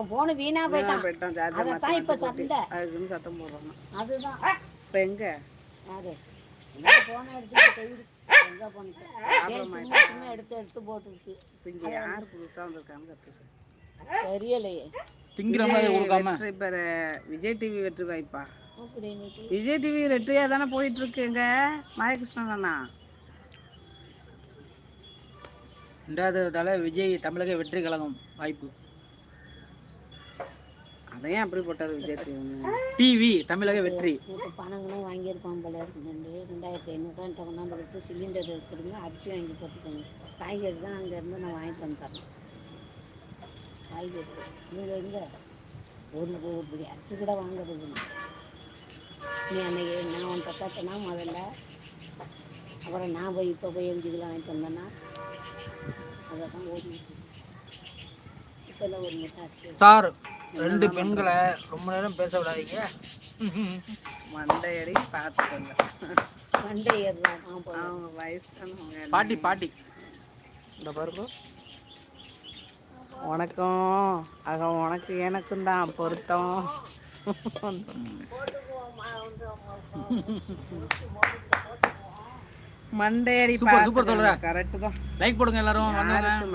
அவன் போன வீணா போயிட்டான். அதைத்தான் இப்ப சண்டை அதுக்குன்னு சத்தம் போடுறான். அதுதான். இப்போ எங்க? யாரு? போன எங்க எடுத்து எடுத்து போட்டுருக்கு இப்போ இங்கே யார் புதுசாக வந்திருக்கான்னு கற்றுக்கு தெரியலையே. திங்கிற மாதிரி கொடுக்காம. வெற்றி பெற விஜய் டிவி வெற்றி வாய்ப்பா? விஜய் டிவி வெற்றியா தானே போயிட்டு இருக்கு எங்க மாயகிருஷ்ணன் அண்ணா. ரெண்டாவது தலை விஜய் தமிழக வெற்றி கழகம் வாய்ப்பு. அதையும் அப்படி போட்டார் விஜய் டிவி டிவி தமிழக வெற்றி. பணங்களும் வாங்கியிருப்பான் போல இருக்கு ரெண்டு ரெண்டாயிரத்தி ஐநூறுரூவா கொண்டாந்து கொடுத்து சிலிண்டர் கொடுங்க அரிசி வாங்கி போட்டுக்கோங்க. காய்கறி தான் அங்கேருந்து நான் வாங்கிட்டு வந்து தரேன். காய்கறி. நீங்கள் எங்கே? ஒரு இப்படி அரிசி கூட வாங்குறது இல்லை. நீ அன்னைக்கு நான் உன் தக்காத்தனா முதல்ல. அப்புறம் நான் போய் இப்போ போய் கிலோ வாங்கிட்டு வந்தேன்னா அதை தான் ஓடி இப்போ ஒரு முட்டை அரிசி. சார் ரெண்டு பெண்களை ரொம்ப நேரம் பேச விடாதீங்க. மண்டையடி பார்த்துக்கோங்க. மண்டை ஏறுறான் நான் போய் அவங்க வயசானவங்க பாட்டி பாட்டி. இந்த பாருங்க. உனக்கும் ஆக உனக்கு எனக்கும் தான் பொருத்தம். மண்டையடி சூப்பர், சூப்பர் தோழரே. கரெக்டு தான். லைக் போடுங்க எல்லாரும்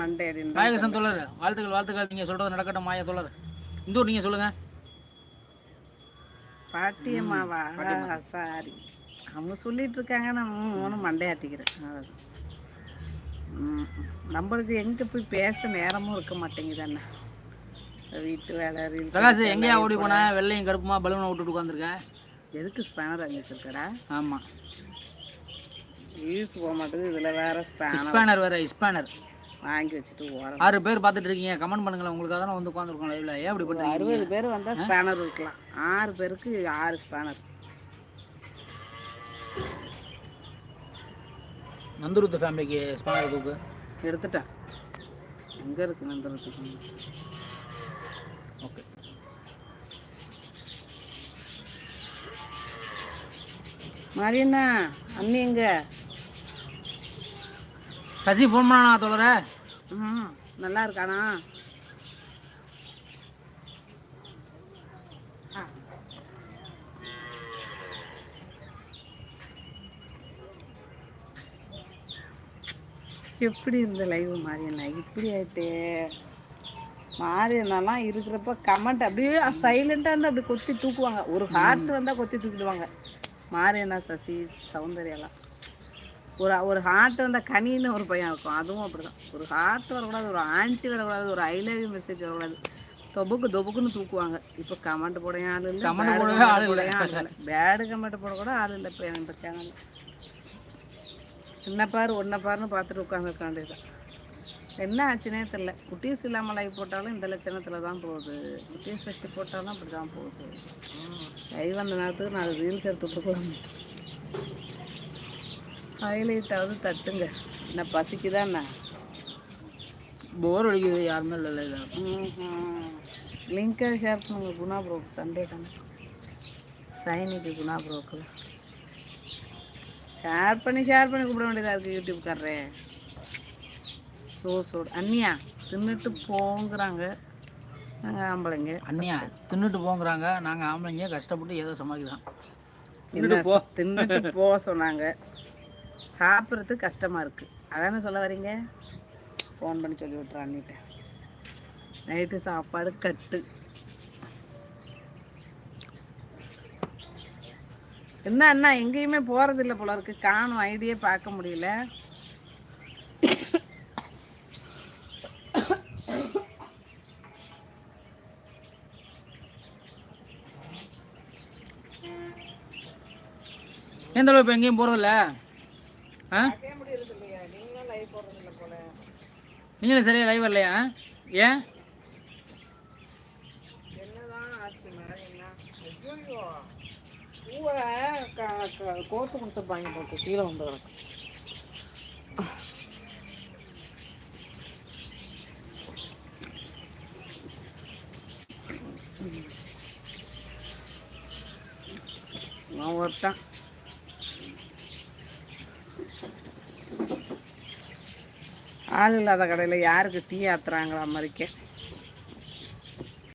மண்டையடி நாயகசன் தோழர் வாழ்த்துக்கள் வாழ்த்துக்கள். நீங்கள் சொல்கிறது நடக்கட்டும் மாயா தோழர். இந்த ஊர் நீங்கள் சொல்லுங்கள் பாட்டியம்மாவா சாரி. அவங்க சொல்லிட்டு இருக்காங்க நான் ஒன்றும் மண்டையாட்டிக்கிறேன் நம்மளுக்கு எங்கே போய் பேச நேரமும் இருக்க மாட்டேங்குது அண்ணா. வீட்டு வேலை பிரகாஷ் எங்கேயா ஓடி போன? வெள்ளையும் கருப்புமா பலூனை விட்டுட்டு உட்காந்துருக்க எதுக்கு ஸ்பேனர் அங்கே வச்சிருக்கடா? ஆமாம் யூஸ் போக மாட்டேங்குது இதில் வேற ஸ்பேனர் ஸ்பேனர் வேறு ஸ்பேனர் வாங்கி வச்சுட்டு ஓரம் ஆறு பேர் பார்த்துட்டு இருக்கீங்க. கமெண்ட் பண்ணுங்களேன். உங்களுக்காக தானே வந்து உட்காந்துருக்கோம் லைவ்ல ஏன் அப்படி பண்ணுறீங்க அறுபது பேர் வந்தால் ஸ்பேனர் இருக்கலாம். ஆறு பேருக்கு ஆறு ஸ்பேனர் நந்துருத்து ஃபேமிலிக்கு ஸ்பேனர் தூக்கு எடுத்துட்டேன். எங்கே இருக்கு நந்தரத்துக்கு ஓகே மாரியண்ணா அண்ணி எங்க? சசி ஃபோன் பண்ணா தோழர? ம் நல்லா இருக்கானா? எப்படி இருந்த லைவ் மாரியண்ணா? இப்படி ஆயிட்டே. மாரியண்ணாலாம் இருக்கிறப்ப கமெண்ட் அப்படியே சைலண்டாக இருந்து அப்படி கொத்தி தூக்குவாங்க. ஒரு ஹார்ட் வந்தால் கொத்தி தூக்கிடுவாங்க. மாரியண்ணா சசி சௌந்தர்யாலாம். ஒரு ஒரு ஹார்ட் வந்தால் கனின்னு ஒரு பையன் இருக்கும். அதுவும் அப்படிதான். ஒரு ஹார்ட் வரக்கூடாது ஒரு ஆன்ட்டி வரக்கூடாது ஒரு ஐ லவ் யூ மெசேஜ் வரக்கூடாது. தொபுக்கு தொபுக்குன்னு தூக்குவாங்க. இப்போ கமெண்ட் போட ஆள் இல்லை bad போடவே ஆள் போட இல்ல. பேடு கமெண்ட் போட கூட ஆள் இல்லை இப்போ என்கிட்ட சேனல் என்ன பாரு ஒன்றை பாருன்னு பார்த்துட்டு உட்காந்துருக்காண்டேதான் என்ன ஆச்சுனே தெரில குட்டீஸ் இல்லாமல் லைவ் போட்டாலும் இந்த லட்சணத்தில் தான் போகுது. குட்டீஸ் வச்சு போட்டாலும் அப்படி தான் போகுது லைவ் அந்த நேரத்துக்கு நான் ரீல்ஸ் எடுத்து விட்டுருக்கலாம். ஹைலைட்டாவது தட்டுங்க. என்ன பசிக்குதாண்ணா? போர் அடிக்குது யாருமே இல்லை இல்லை லிங்கை ஷேர் பண்ணுங்க குணா ப்ரோக்கு சண்டே தானே? சைனிக்கு குணா ப்ரோக்கில் ஷேர் பண்ணி ஷேர் பண்ணி கூப்பிட வேண்டியதாக இருக்குது யூடியூப்காரரே சோ சோடு அண்ணியா தின்னுட்டு போங்கிறாங்க. நாங்கள் ஆம்பளைங்க. அண்ணியா தின்னுட்டு போங்கிறாங்க. நாங்கள் ஆம்பளைங்க கஷ்டப்பட்டு ஏதோ சமாளிக்கலாம். என்ன தின்னுட்டு போக சொன்னாங்க. சாப்பிட்றதுக்கு கஷ்டமாக இருக்குது அதானே சொல்ல வரீங்க? ஃபோன் பண்ணி சொல்லி விட்றேன் அண்ணிட்ட. நைட்டு சாப்பாடு கட்டு. என்ன அண்ணா எங்கேயுமே போகிறதில்ல போல இருக்கு. காணும் ஐடியே பார்க்க முடியல. எந்த அளவுக்கு இப்போ எங்கேயும் போகிறதில்ல ஆ? நீங்களும் சரியாக லைவ் வரலையா? ஏன்? என்னதான் ஆச்சு மேடம் என்ன? ஐயோ பூவை க க- கோத்து கொடுத்துருப்பாங்க போட்டு கீழே வந்து கிடக்கு. நான் ஒருத்தன். ஆள் இல்லாத கடையில் யாருக்கு டீ ஆத்துறாங்களா மறிக்க?